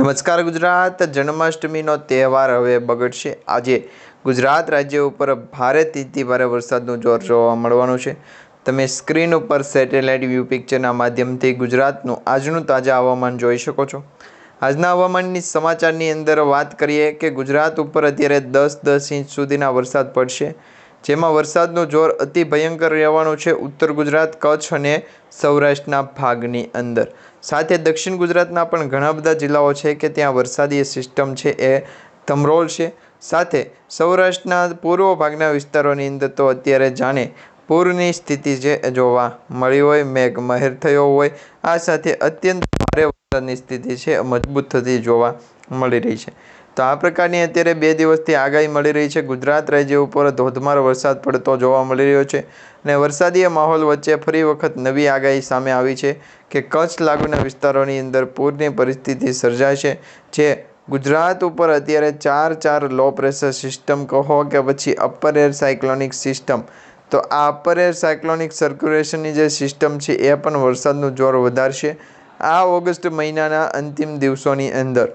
નમસ્કાર ગુજરાત, જન્માષ્ટમીનો તહેવાર હવે બગડશે. આજે ગુજરાત રાજ્ય ઉપર ભારેથી ભારે વરસાદનું જોર જોવા મળવાનું છે. તમે સ્ક્રીન ઉપર સેટેલાઇટ વ્યૂ પિક્ચરના માધ્યમથી ગુજરાતનું આજનું તાજા હવામાન જોઈ શકો છો. આજના હવામાનની સમાચારની અંદર વાત કરીએ કે ગુજરાત ઉપર અત્યારે દસ દસ ઇંચ સુધીના વરસાદ પડશે. જેમાં વરસાદનું જોર અતિ ભયંકર રહેવાનું છે ઉત્તર ગુજરાત, કચ્છ અને સૌરાષ્ટ્રના ભાગની અંદર. સાથે દક્ષિણ ગુજરાતના પણ ઘણા બધા જિલ્લાઓ છે કે ત્યાં વરસાદી સિસ્ટમ છે એ ધમરોલ છે. સાથે સૌરાષ્ટ્રના પૂર્વ ભાગના વિસ્તારોની અંદર તો અત્યારે જાણે પૂરની સ્થિતિ એ જોવા મળી હોય મેઘ મહેર થયો હોય, આ સાથે અત્યંત ભારે વરસાદની સ્થિતિ છે મજબૂત થતી જોવા મળી રહી છે. તો આ પ્રકારની અત્યારે બે દિવસથી આગાહી મળી રહી છે. ગુજરાત રાજ્ય ઉપર ધોધમાર વરસાદ પડતો જોવા મળી રહ્યો છે અને વરસાદીય માહોલ વચ્ચે ફરી વખત નવી આગાહી સામે આવી છે કે કચ્છ લાગુના વિસ્તારોની અંદર પૂરની પરિસ્થિતિ સર્જાશે, જે ગુજરાત ઉપર અત્યારે ચાર ચાર લો પ્રેશર સિસ્ટમ કહો કે પછી અપર એર સાયક્લોનિક સિસ્ટમ તો આ અપર એર સાયક્લોનિક સર્ક્યુલેશનની જે સિસ્ટમ છે એ પણ વરસાદનું જોર વધારશે આ ઓગસ્ટ મહિનાના અંતિમ દિવસોની અંદર.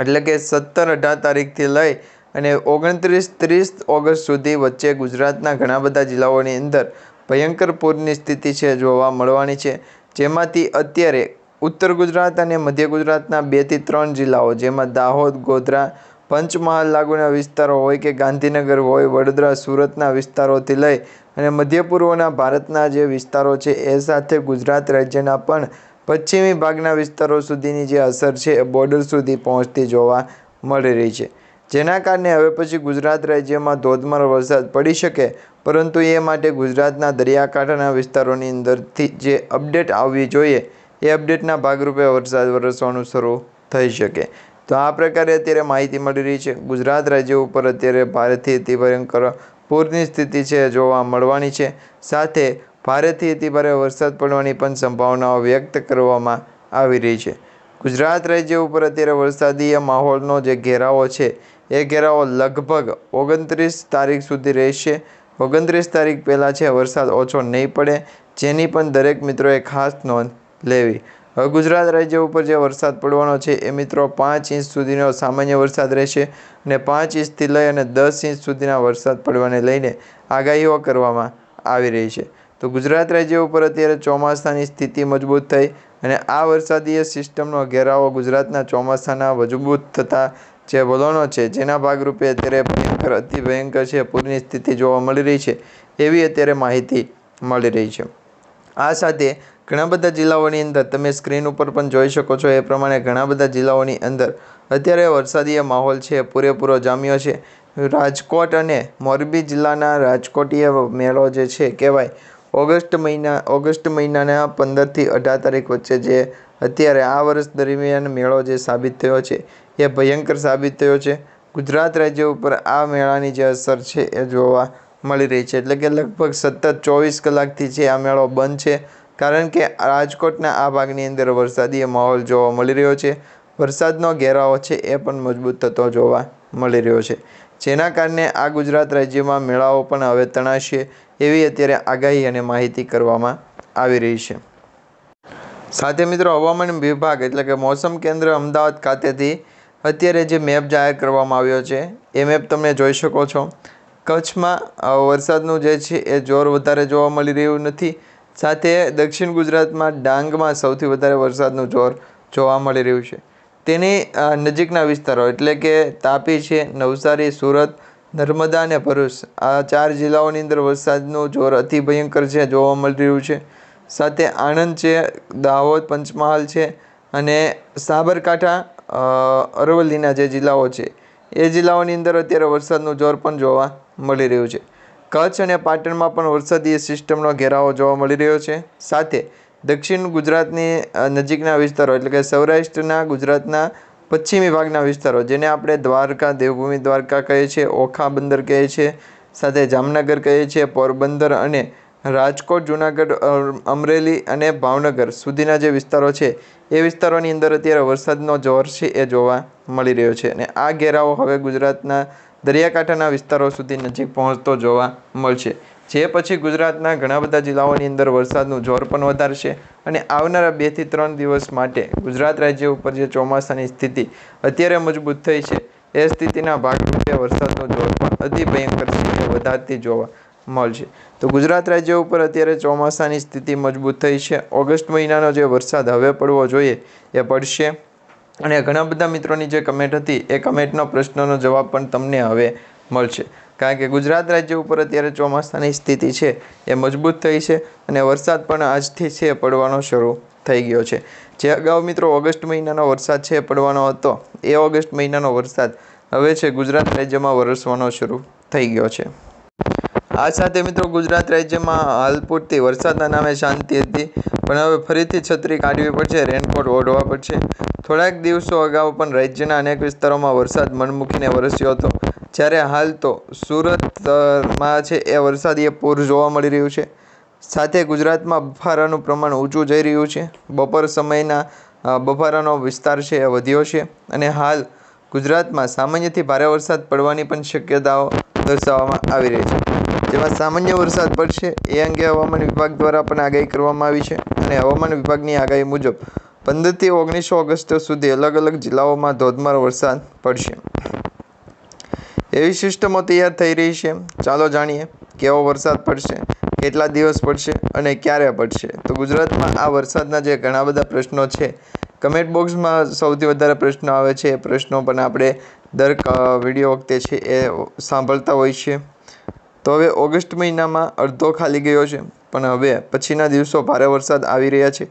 એટલે કે સત્તર અઢાર તારીખથી લઈ અને ઓગણત્રીસ ત્રીસ ઓગસ્ટ સુધી વચ્ચે ગુજરાતના ઘણા બધા જિલ્લાઓની અંદર ભયંકર પૂરની સ્થિતિ છે જોવા મળવાની છે. જેમાંથી અત્યારે ઉત્તર ગુજરાત અને મધ્ય ગુજરાતના બેથી ત્રણ જિલ્લાઓ, જેમાં દાહોદ, ગોધરા, પંચમહાલ લાગુના વિસ્તારો હોય કે ગાંધીનગર હોય, વડોદરા, સુરતના વિસ્તારોથી લઈ અને મધ્ય પૂર્વના ભારતના જે વિસ્તારો છે, એ સાથે ગુજરાત રાજ્યના પણ પશ્ચિમી ભાગના વિસ્તારો સુધીની જે અસર છે, એ બોર્ડર સુધી પહોંચતી જોવા મળી રહી છે. જેના કારણે હવે પછી ગુજરાત રાજ્યમાં ધોધમાર વરસાદ પડી શકે, પરંતુ એ માટે ગુજરાતના દરિયાકાંઠાના વિસ્તારોની અંદરથી જે અપડેટ આવવી જોઈએ, એ અપડેટના ભાગરૂપે વરસાદ વરસવાનું શરૂ થઈ શકે. તો આ પ્રકારે અત્યારે માહિતી મળી રહી છે. ગુજરાત રાજ્ય ઉપર અત્યારે ભારેથી અતિ ભયંકર પૂરની સ્થિતિ છે, જોવા મળવાની છે. સાથે ભારેથી અતિભારે વરસાદ પડવાની પણ સંભાવનાઓ વ્યક્ત કરવામાં આવી રહી છે. ગુજરાત રાજ્ય ઉપર અત્યારે વરસાદીય માહોલનો જે ઘેરાવો છે, એ ઘેરાવો લગભગ ઓગણત્રીસ તારીખ સુધી રહેશે. ઓગણત્રીસ તારીખ પહેલાં છે, વરસાદ ઓછો નહીં પડે, જેની પણ દરેક મિત્રોએ ખાસ નોંધ લેવી. હવે ગુજરાત રાજ્ય ઉપર જે વરસાદ પડવાનો છે, એ મિત્રો પાંચ ઇંચ સુધીનો સામાન્ય વરસાદ રહેશે અને પાંચ ઇંચથી લઈ અને દસ ઇંચ સુધીના વરસાદ પડવાને લઈને આગાહીઓ કરવામાં આવી રહી છે. તો ગુજરાત રાજ્ય ઉપર અત્યારે ચોમાસાની સ્થિતિ મજબૂત થઈ અને આ વરસાદીય સિસ્ટમનો ઘેરાવો ગુજરાતના ચોમાસાના મજબૂત થતા જે વલણો છે, જેના ભાગરૂપે અત્યારે ભયંકર, અતિ ભયંકર છે, પૂરની સ્થિતિ જોવા મળી રહી છે, એવી અત્યારે માહિતી મળી રહી છે. આ સાથે ઘણા બધા જિલ્લાઓની અંદર તમે સ્ક્રીન ઉપર પણ જોઈ શકો છો, એ પ્રમાણે ઘણા બધા જિલ્લાઓની અંદર અત્યારે વરસાદીય માહોલ છે, પૂરેપૂરો જામ્યો છે. રાજકોટ અને મોરબી જિલ્લાના રાજકોટીય મેળો જે છે, કહેવાય ઓગસ્ટ મહિના, ઓગસ્ટ મહિનાના પંદરથી અઢાર તારીખ વચ્ચે જે અત્યારે આ વર્ષ દરમિયાન મેળો જે સાબિત થયો છે, એ ભયંકર સાબિત થયો છે. ગુજરાત રાજ્ય ઉપર આ મેળાની જે અસર છે એ જોવા મળી રહી છે. એટલે કે લગભગ સતત ચોવીસ કલાકથી છે આ મેળો બંધ છે, કારણ કે રાજકોટના આ ભાગની અંદર વરસાદી માહોલ જોવા મળી રહ્યો છે. વરસાદનો ઘેરાવો છે એ પણ મજબૂત થતો જોવા મળી રહ્યો છે. જેના કારણે આ ગુજરાત રાજ્યમાં મેળાઓ પણ હવે તણાશે એવી અત્યારે આગાહી અને માહિતી કરવામાં આવી રહી છે. સાથે મિત્રો હવામાન વિભાગ એટલે કે મોસમ કેન્દ્ર અમદાવાદ ખાતેથી અત્યારે જે મેપ જાહેર કરવામાં આવ્યો છે, એ મેપ તમે જોઈ શકો છો. કચ્છમાં વરસાદનું જે છે, એ જોર વધારે જોવા મળી રહ્યું નથી. સાથે દક્ષિણ ગુજરાતમાં ડાંગમાં સૌથી વધારે વરસાદનું જોર જોવા મળી રહ્યું છે. તેની નજીકના વિસ્તારો એટલે કે તાપી છે, નવસારી, સુરત, નર્મદા અને ભરૂચ. આ ચાર જિલ્લાઓની અંદર વરસાદનું જોર અતિ ભયંકર છે, જોવા મળી રહ્યું છે. સાથે આણંદ છે, દાહોદ, પંચમહાલ છે અને સાબરકાંઠા અરવલ્લીના જે જિલ્લાઓ છે, એ જિલ્લાઓની અંદર અત્યારે વરસાદનું જોર પણ જોવા મળી રહ્યું છે. કચ્છ અને પાટણમાં પણ વરસાદી સિસ્ટમનો ઘેરાવો જોવા મળી રહ્યો છે. સાથે દક્ષિણ ગુજરાતની નજીકના વિસ્તારો એટલે કે સૌરાષ્ટ્રના, ગુજરાતના પશ્ચિમી ભાગના વિસ્તારો, જેને આપણે દ્વારકા, દેવભૂમિ દ્વારકા કહીએ છીએ, ઓખા બંદર કહીએ છીએ, સાથે જામનગર કહીએ છીએ, પોરબંદર અને રાજકોટ, જુનાગઢ અમરેલી અને ભાવનગર સુધીના જે વિસ્તારો છે, એ વિસ્તારોની અંદર અત્યારે વરસાદનો જોર છે એ જોવા મળી રહ્યો છે. અને આ ઘેરાવો હવે ગુજરાતના દરિયાકાંઠાના વિસ્તારો સુધી નજીક પહોંચતો જોવા મળશે. જે પછી ગુજરાતના ઘણા બધા જિલ્લાઓની અંદર વરસાદનું જોર પણ વધારશે અને આવનારા બેથી ત્રણ દિવસ માટે ગુજરાત રાજ્ય ઉપર જે ચોમાસાની સ્થિતિ અત્યારે મજબૂત થઈ છે, એ સ્થિતિના ભાગરૂપે વરસાદનું જોર પણ અતિ ભયંકર વધારતી જોવા મળશે. તો ગુજરાત રાજ્ય ઉપર અત્યારે ચોમાસાની સ્થિતિ મજબૂત થઈ છે. ઓગસ્ટ મહિનાનો જે વરસાદ હવે પડવો જોઈએ એ પડશે. અને ઘણા બધા મિત્રોની જે કમેન્ટ હતી, એ કમેન્ટનો પ્રશ્નનો જવાબ પણ તમને હવે મળશે. કારણ કે ગુજરાત રાજ્ય ઉપર અત્યારે ચોમાસાની સ્થિતિ છે એ મજબૂત થઈ છે અને વરસાદ પણ આજથી છે પડવાનો શરૂ થઈ ગયો છે. જે અગાઉ મિત્રો ઓગસ્ટ મહિનાનો વરસાદ છે પડવાનો હતો. એ ઓગસ્ટ મહિનાનો વરસાદ હવે છે ગુજરાત રાજ્યમાં વરસવાનો શરૂ થઈ ગયો છે. આ સાથે મિત્રો ગુજરાત રાજ્યમાં હાલ પૂરતી વરસાદના નામે શાંતિ હતી, પણ હવે ફરીથી છત્રી કાઢવી પડશે રેનકોટ ઓઢવા પડશે. થોડાક દિવસો અગાઉ પણ રાજ્યના અનેક વિસ્તારોમાં વરસાદ મનમૂકીને વરસ્યો હતો. જ્યારે હાલ તો સુરતમાં છે એ વરસાદીય પૂર જોવા મળી રહ્યું છે. સાથે ગુજરાતમાં બફારાનું પ્રમાણ ઊંચું જઈ રહ્યું છે. બપોર સમયના બફારાનો વિસ્તાર છે એ વધ્યો છે અને હાલ ગુજરાતમાં સામાન્યથી ભારે વરસાદ પડવાની પણ શક્યતાઓ દર્શાવવામાં આવી રહી છે. જેમાં સામાન્ય વરસાદ પડશે, એ અંગે હવામાન વિભાગ દ્વારા પણ આગાહી કરવામાં આવી છે અને હવામાન વિભાગની આગાહી મુજબ પંદરથી ઓગણીસ ઓગસ્ટ સુધી અલગ અલગ જિલ્લાઓમાં ધોધમાર વરસાદ પડશે. એવી સિસ્ટમો તૈયાર થઈ રહી છે. ચાલો જાણીએ કેવો વરસાદ પડશે, કેટલા દિવસ પડશે અને ક્યારે પડશે? તો ગુજરાતમાં આ વરસાદના જે ઘણા બધા પ્રશ્નો છે કમેન્ટ બોક્સમાં સૌથી વધારે પ્રશ્નો આવે છે. એ પ્રશ્નો પણ આપણે દર વીડિયો વખતે છે એ સાંભળતા હોય છે. તો હવે ઓગસ્ટ મહિનામાં અડધો ખાલી ગયો છે, પણ હવે પછીના દિવસો ભારે વરસાદ આવી રહ્યા છે.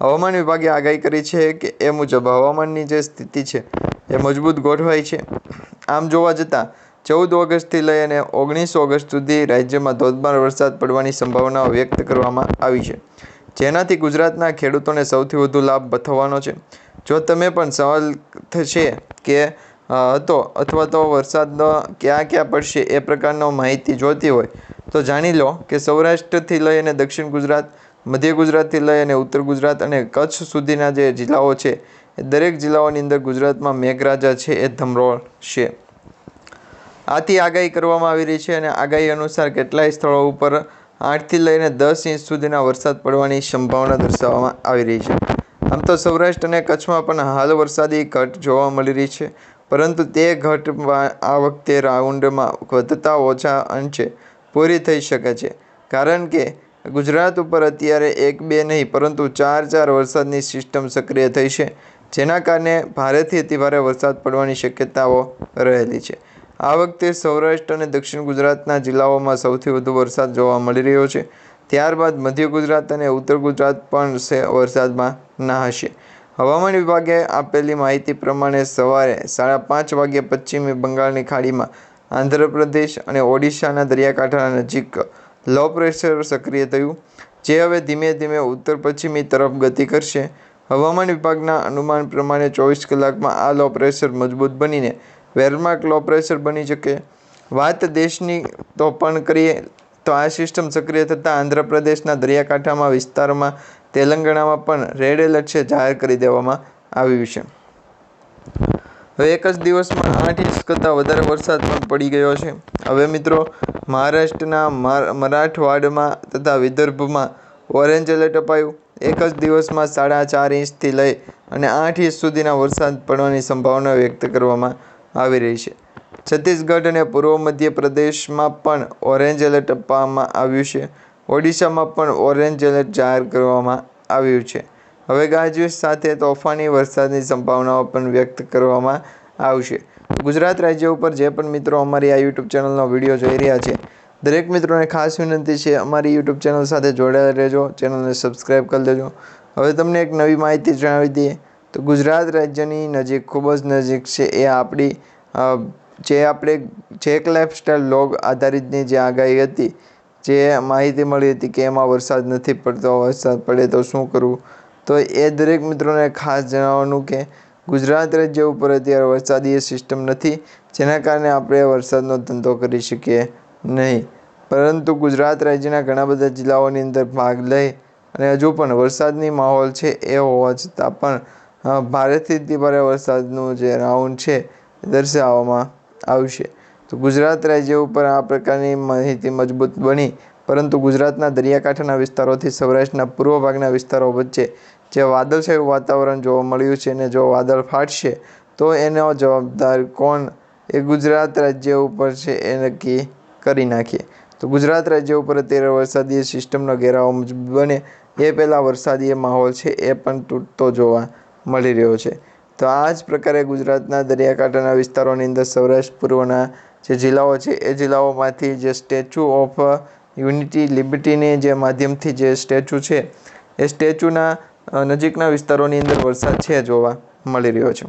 હવામાન વિભાગે આગાહી કરી છે કે એ મુજબ હવામાનની જે સ્થિતિ છે એ મજબૂત ગોઠવાઈ છે. આમ જોવા જતાં, ચૌદ ઓગસ્ટથી લઈ અને ઓગણીસ ઓગસ્ટ સુધી રાજ્યમાં ધોધમાર વરસાદ પડવાની સંભાવનાઓ વ્યક્ત કરવામાં આવી છે. જેનાથી ગુજરાતના ખેડૂતોને સૌથી વધુ લાભ થવાનો છે. જો તમે પણ સવાલ છે કે હતો અથવા તો વરસાદનો ક્યાં ક્યાં પડશે એ પ્રકારનો માહિતી જોતી હોય, તો જાણી લો કે સૌરાષ્ટ્રથી લઈ અને દક્ષિણ ગુજરાત, મધ્ય ગુજરાતથી લઈ અને ઉત્તર ગુજરાત અને કચ્છ સુધીના જે જિલ્લાઓ છે, એ દરેક જિલ્લાઓની અંદર ગુજરાતમાં મેઘરાજા છે એ ધમરોળશે આથી આગાહી કરવામાં આવી રહી છે અને આગાહી અનુસાર કેટલાય સ્થળો ઉપર આઠથી લઈને દસ ઇંચ સુધીના વરસાદ પડવાની સંભાવના દર્શાવવામાં આવી રહી છે. આમ તો સૌરાષ્ટ્ર અને કચ્છમાં પણ હાલ વરસાદી ઘટ જોવા મળી રહી છે. પરંતુ તે ઘટ આ વખતે રાઉન્ડમાં વધતા ઓછા અંશે પૂરી થઈ શકે છે. કારણ કે ગુજરાત ઉપર અત્યારે એક બે નહીં, પરંતુ ચાર ચાર વરસાદની સિસ્ટમ સક્રિય થઈ છે, જેના કારણે ભારેથી અતિભારે વરસાદ પડવાની શક્યતાઓ રહેલી છે. આ વખતે સૌરાષ્ટ્ર અને દક્ષિણ ગુજરાતના જિલ્લાઓમાં સૌથી વધુ વરસાદ જોવા મળી રહ્યો છે. ત્યારબાદ મધ્ય ગુજરાત અને ઉત્તર ગુજરાત પણ વરસાદમાં નહાશે. હવામાન વિભાગે આપેલી માહિતી પ્રમાણે સવારે સાડા પાંચ વાગ્યે પશ્ચિમી બંગાળની ખાડીમાં આંધ્રપ્રદેશ અને ઓડિશાના દરિયાકાંઠાના નજીક લો પ્રેશર સક્રિય થયું, જે હવે ધીમે ધીમે ઉત્તર પશ્ચિમી તરફ ગતિ કરશે. હવામાન વિભાગના અનુમાન પ્રમાણે ચોવીસ કલાકમાં આ લો પ્રેશર મજબૂત બનીને વેરમાર્ક લો પ્રેશર બની શકે. વાત દેશની તો પણ કરીએ તો આ સિસ્ટમ સક્રિય થતાં આંધ્રપ્રદેશના દરિયાકાંઠામાં વિસ્તારમાં તેલંગાણામાં પણ રેડ એલર્ટ છે જાહેર કરી દેવામાં આવ્યું છે. હવે એક જ દિવસમાં આઠ ઇંચ કરતાં વધારે વરસાદ પણ પડી ગયો છે. હવે મિત્રો, મહારાષ્ટ્રના મરાઠવાડમાં તથા વિદર્ભમાં ઓરેન્જ એલર્ટ અપાયું. એક જ દિવસમાં સાડા ચાર ઇંચથી લઈ અને આઠ ઇંચ સુધીના વરસાદ પડવાની સંભાવના વ્યક્ત કરવામાં આવી રહી છે. છત્તીસગઢ અને પૂર્વ મધ્ય પ્રદેશમાં પણ ઓરેન્જ એલર્ટ આપવામાં આવ્યું છે. ઓડિશામાં પણ ઓરેન્જ એલર્ટ જાહેર કરવામાં આવ્યું છે. હવે ગાજવીજ સાથે તોફાની વરસાદની સંભાવનાઓ પણ વ્યક્ત કરવામાં આવશે. ગુજરાત રાજ્ય ઉપર જે પણ મિત્રો અમારી આ યુટ્યુબ ચેનલનો વીડિયો જોઈ રહ્યા છે, દરેક મિત્રોને ખાસ વિનંતી છે અમારી યુટ્યુબ ચેનલ સાથે જોડાયેલા રહેજો, ચેનલને સબસ્ક્રાઈબ કરી દેજો. હવે તમને એક નવી માહિતી જણાવી દઈએ, તો ગુજરાત રાજ્યની નજીક, ખૂબ જ નજીક છે એ આપણી જે આપણે ચેક લાઇફસ્ટાઈલ લોગ આધારિતની જે આગાહી હતી, જે માહિતી મળી હતી કે એમાં વરસાદ નથી પડતો, વરસાદ પડે તો શું કરવું? તો એ દરેક મિત્રોને ખાસ જણાવવાનું કે ગુજરાત રાજ્ય ઉપર અત્યારે વરસાદી સિસ્ટમ નથી, જેના કારણે આપણે વરસાદનો ધંધો કરી શકીએ નહીં. પરંતુ ગુજરાત રાજ્યના ઘણા બધા જિલ્લાઓની અંદર ભાગ લઈ અને હજુ પણ વરસાદની માહોલ છે એ હોવા છતાં પણ ભારેથી ભારે વરસાદનું જે રાઉન્ડ છે દર્શાવવામાં આવશે. તો ગુજરાત રાજ્ય ઉપર આ પ્રકારની માહિતી મજબૂત બની, પરંતુ ગુજરાતના દરિયાકાંઠાના વિસ્તારોથી સૌરાષ્ટ્રના પૂર્વ ભાગના વિસ્તારો વચ્ચે જે વાદળછાયું વાતાવરણ જોવા મળ્યું છે અને જો વાદળ ફાટશે, તો એનો જવાબદાર કોણ? એ ગુજરાત રાજ્ય ઉપર છે એ નક્કી કરી નાખીએ. તો ગુજરાત રાજ્ય ઉપર અત્યારે વરસાદી સિસ્ટમનો ઘેરાવો મજબૂત બને, એ પહેલાં વરસાદી માહોલ છે એ પણ તૂટતો જોવા મળી રહ્યો છે. તો આ જ પ્રકારે ગુજરાતના દરિયાકાંઠાના વિસ્તારોની અંદર સૌરાષ્ટ્ર પૂર્વના જે જિલ્લાઓ છે, એ જિલ્લાઓમાંથી જે સ્ટેચ્યુ ઓફ યુનિટી, લિબર્ટીને જે માધ્યમથી જે સ્ટેચ્યુ છે, એ સ્ટેચ્યુના નજીકના વિસ્તારોની અંદર વરસાદ છે જોવા મળી રહ્યો છે.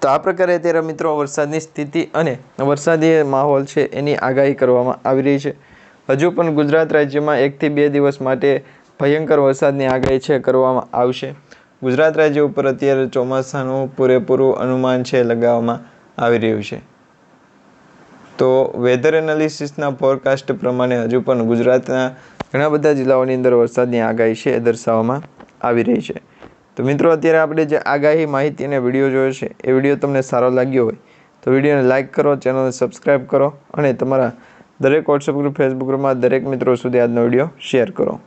તો આ પ્રકારે અત્યારે મિત્રો વરસાદની સ્થિતિ અને વરસાદી માહોલ છે એની આગાહી કરવામાં આવી રહી છે. હજુ પણ ગુજરાત રાજ્યમાં એકથી બે દિવસ માટે ભયંકર વરસાદની આગાહી છે, કરવામાં આવશે. ગુજરાત રાજ્ય ઉપર અત્યારે ચોમાસાનું પૂરેપૂરું અનુમાન છે, લગાવવામાં આવી રહ્યું છે. તો વેધર એનાલિસિસના ફોરકાસ્ટ પ્રમાણે હજુ પણ ગુજરાતના ઘણા બધા જિલ્લાઓની અંદર વરસાદની આગાહી છે, એ દર્શાવવામાં આવી રહી છે. તો મિત્રો, અત્યારે આપણે જે આગાહી, માહિતી અને વીડિયો જોયો છે, એ વીડિયો તમને સારો લાગ્યો હોય, તો વિડીયોને લાઇક કરો ચેનલને સબસ્ક્રાઈબ કરો અને તમારા દરેક વોટ્સઅપ ગ્રુપ ફેસબુક ગ્રુપમાં દરેક મિત્રો સુધી આજનો વીડિયો શેર કરો.